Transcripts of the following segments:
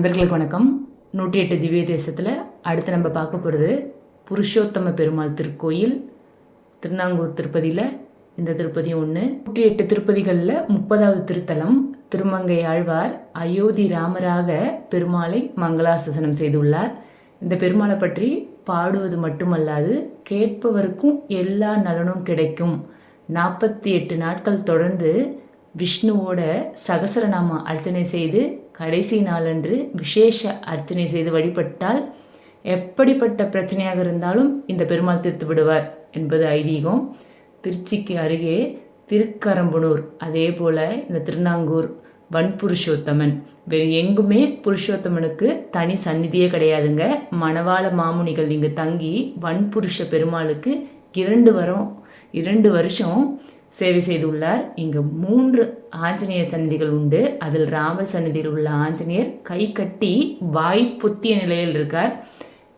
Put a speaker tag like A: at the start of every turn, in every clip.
A: நண்பர்களுக்கு வணக்கம். நூற்றி எட்டு திவ்ய தேசத்தில் அடுத்து நம்ம பார்க்க போகிறது புருஷோத்தம பெருமாள் திருக்கோயில் திருநாங்கூர் திருப்பதியில். இந்த திருப்பதி ஒன்று நூற்றி எட்டு திருப்பதிகளில் முப்பதாவது திருத்தலம் திருமங்கை ஆழ்வார் அயோத்தி ராமராக பெருமாளை மங்களாசாசனம் செய்துள்ளார். இந்த பெருமாளை பற்றி பாடுவது மட்டுமல்லாது கேட்பவருக்கும் எல்லா நலனும் கிடைக்கும். நாற்பத்தி எட்டு நாட்கள் தொடர்ந்து விஷ்ணுவோட சகசரநாம அர்ச்சனை செய்து கடைசி நாளன்று விசேஷ அர்ச்சனை செய்து வழிபட்டால் எப்படிப்பட்ட பிரச்சனையாக இருந்தாலும் இந்த பெருமாள் தீர்த்து விடுவார் என்பது ஐதீகம். திருச்சிக்கு அருகே திருக்கரம்பனூர் அதே போல் இந்த திருநாங்கூர் வன்புருஷோத்தமன். வேறு எங்குமே புருஷோத்தமனுக்கு தனி சந்நிதியே கிடையாதுங்க. மணவாள மாமுனிகள் இங்கே தங்கி வன்புருஷ பெருமாளுக்கு இரண்டு வரம் இரண்டு வருஷம் சேவை செய்துள்ளார். இங்கு மூன்று ஆஞ்சநேயர் சன்னதிகள் உண்டு. அதில் ராமர் சன்னதியில் உள்ள ஆஞ்சநேயர் கை கட்டி வாய் பொத்திய நிலையில் இருக்கார்.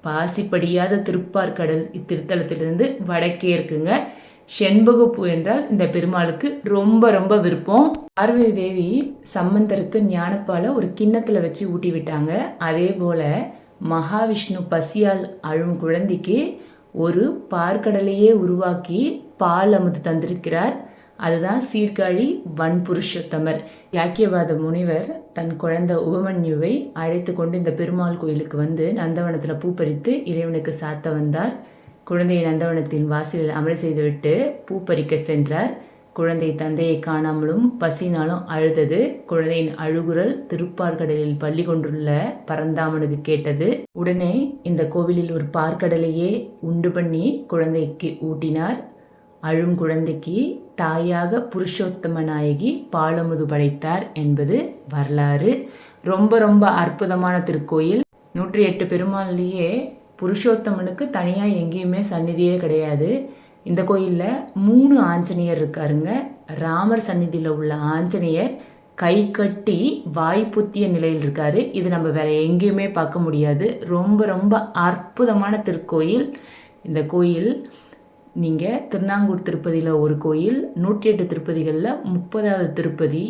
A: பாசிப்படியாத திருப்பார்கடல் இத்திருத்தலத்திலிருந்து வடக்கே இருக்குங்க. செண்பகப்பூ என்றால் இந்த பெருமாளுக்கு ரொம்ப ரொம்ப விருப்பம். பார்வதி தேவி சம்பந்தருக்கு ஞானப்பால ஒரு கிண்ணத்தில் வச்சு ஊட்டி விட்டாங்க அதே போல் மகாவிஷ்ணு பசியால் அழும் குழந்தைக்கு ஒரு பார்க்கடலையே உருவாக்கி பால் அமுது தந்திருக்கிறார். அதுதான் சீர்காழி வன்புருஷோத்தமர். யாக்கியவாத முனிவர் தன் குழந்தை உபமன்யுவை அழைத்து கொண்டு இந்த பெருமாள் கோயிலுக்கு வந்து நந்தவனத்தில் பூ பறித்து இறைவனுக்கு சாத்த வந்தார். குழந்தையை நந்தவனத்தின் வாசலில் அமல் செய்துவிட்டு பூ பறிக்க சென்றார். குழந்தை தந்தையை காணாமலும் பசினாலும் அழுதது. குழந்தையின் அழுகுரல் திருப்பார்கடலில் பள்ளி கொண்டுள்ள பரந்தாமனுக்கு கேட்டது. உடனே இந்த கோவிலில் ஒரு பார்க்கடலையே உண்டு பண்ணி குழந்தைக்கு ஊட்டினார். அழும் குழந்தைக்கு தாயாக புருஷோத்தம நாயகி பாலமுது படைத்தார் என்பது வரலாறு. ரொம்ப ரொம்ப அற்புதமான திருக்கோயில். நூற்றி எட்டு பெருமாள்லேயே புருஷோத்தமனுக்கு தனியாக எங்கேயுமே சந்நிதியே கிடையாது. இந்த கோயிலில் மூணு ஆஞ்சநேயர் இருக்காருங்க. ராமர் சந்நிதியில் உள்ள ஆஞ்சநேயர் கை கட்டி வாய் புத்திய நிலையில் இருக்காரு. இது நம்ம வேற எங்கேயுமே பார்க்க முடியாது. ரொம்ப ரொம்ப அற்புதமான திருக்கோயில். இந்த கோயில் நீங்கள் திருநாங்கூர் திருப்பதியில் ஒரு கோயில் நூற்றி எட்டு திருப்பதிகளில் முப்பதாவது திருப்பதி.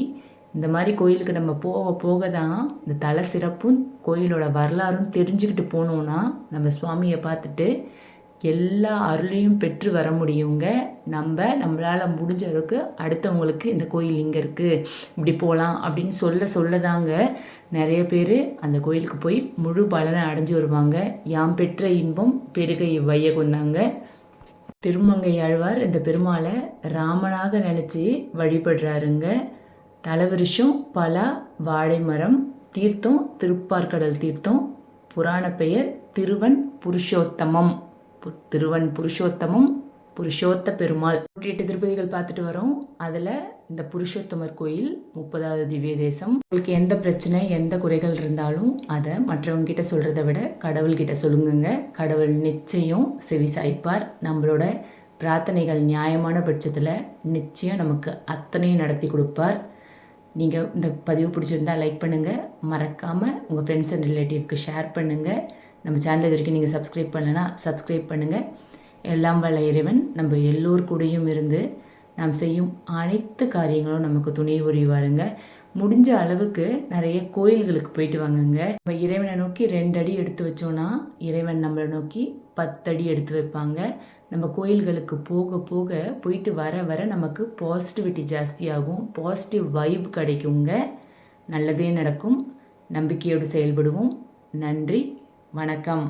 A: இந்த மாதிரி கோயிலுக்கு நம்ம போக போக தான் இந்த தலை சிறப்பும் கோயிலோட வரலாறும் தெரிஞ்சுக்கிட்டு போனோன்னா நம்ம சுவாமியை பார்த்துட்டு எல்லா அருளையும் பெற்று வர முடியுங்க. நம்ம நம்மளால் முடிஞ்ச அளவுக்கு அடுத்தவங்களுக்கு இந்த கோயில் இங்கே இருக்குது இப்படி போகலாம் அப்படின்னு சொல்ல சொல்ல தாங்க நிறைய பேர் அந்த கோயிலுக்கு போய் முழு பலனை அடைஞ்சு வருவாங்க. யாம் பெற்ற இன்பம் பெருகை வையகுந்தாங்க திருமங்கை ஆழ்வார் இந்த பெருமாளை ராமனாக நினச்சி வழிபடுறாருங்க. தலவிருஷம் பலா வாழை மரம் தீர்த்தம் திருப்பார்கடல் தீர்த்தம் புராண பெயர் திருவன் புருஷோத்தமம். திருவன் புருஷோத்தமம் புருஷோத்த பெருமாள். நூற்றி எட்டு திருப்பதிகள் பார்த்துட்டு வரோம். அதில் இந்த புருஷோத்தமர் கோயில் முப்பதாவது திவ்ய தேசம் உங்களுக்கு எந்த பிரச்சனை எந்த குறைகள் இருந்தாலும் அதை மற்றவங்க கிட்ட சொல்கிறத விட கடவுள்கிட்ட சொல்லுங்கங்க. கடவுள் நிச்சயம் செவி சாய்ப்பார் நம்மளோட பிரார்த்தனைகள் நியாயமான பட்சத்தில் நிச்சயம் நமக்கு அத்தனையும் நடத்தி கொடுப்பார். நீங்கள் இந்த பதிவு பிடிச்சிருந்தா லைக் பண்ணுங்கள் மறக்காமல் உங்கள் ஃப்ரெண்ட்ஸ் அண்ட் ரிலேட்டிவ்க்கு ஷேர் பண்ணுங்கள் நம்ம சேனல் இது வரைக்கும் நீங்கள் சப்ஸ்கிரைப் பண்ணலைன்னா சப்ஸ்கிரைப் பண்ணுங்கள் எல்லாம் வல்ல இறைவன் நம்ம எல்லோர் கூடயும் இருந்து நாம் செய்யும் அனைத்து காரியங்களும் நமக்கு துணை புரிவாருங்க. முடிஞ்ச அளவுக்கு நிறைய கோயில்களுக்கு போயிட்டு வாங்கங்க. நம்ம இறைவனை நோக்கி ரெண்டு அடி எடுத்து வச்சோன்னா இறைவன் நம்மளை நோக்கி பத்தடி எடுத்து வைப்பாங்க. நம்ம கோயில்களுக்கு போக போக போயிட்டு வர வர நமக்கு பாசிட்டிவிட்டி ஜாஸ்தியாகும். பாசிட்டிவ் வைப் கிடைக்குங்க. நல்லதே நடக்கும். நம்பிக்கையோடு செயல்படுவோம். நன்றி. வணக்கம்.